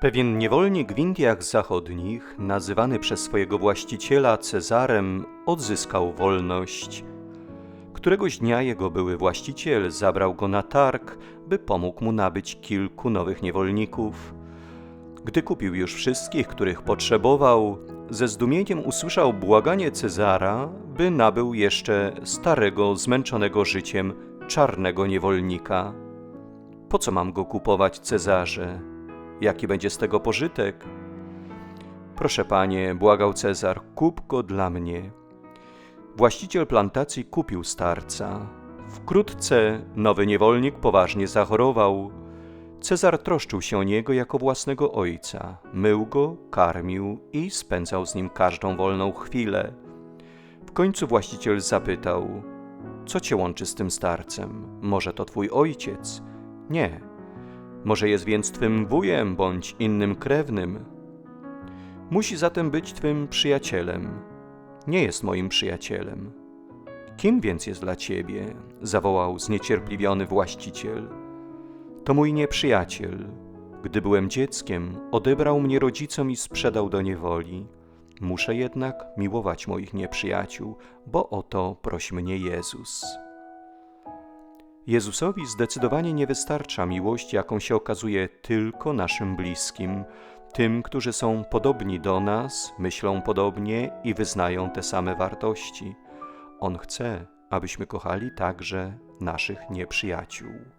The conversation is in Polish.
Pewien niewolnik w Indiach Zachodnich, nazywany przez swojego właściciela Cezarem, odzyskał wolność. Któregoś dnia jego były właściciel zabrał go na targ, by pomógł mu nabyć kilku nowych niewolników. Gdy kupił już wszystkich, których potrzebował, ze zdumieniem usłyszał błaganie Cezara, by nabył jeszcze starego, zmęczonego życiem, czarnego niewolnika. Po co mam go kupować, Cezarze? Jaki będzie z tego pożytek? Proszę panie, błagał Cezar, kup go dla mnie. Właściciel plantacji kupił starca. Wkrótce nowy niewolnik poważnie zachorował. Cezar troszczył się o niego jako własnego ojca, mył go, karmił i spędzał z nim każdą wolną chwilę. W końcu właściciel zapytał: Co cię łączy z tym starcem? Może to twój ojciec? Nie. Może jest więc twym wujem bądź innym krewnym? Musi zatem być twym przyjacielem. Nie jest moim przyjacielem. Kim więc jest dla ciebie? zawołał zniecierpliwiony właściciel. To mój nieprzyjaciel. Gdy byłem dzieckiem, odebrał mnie rodzicom i sprzedał do niewoli. Muszę jednak miłować moich nieprzyjaciół, bo o to prosi mnie Jezus. Jezusowi zdecydowanie nie wystarcza miłość, jaką się okazuje tylko naszym bliskim, tym, którzy są podobni do nas, myślą podobnie i wyznają te same wartości. On chce, abyśmy kochali także naszych nieprzyjaciół.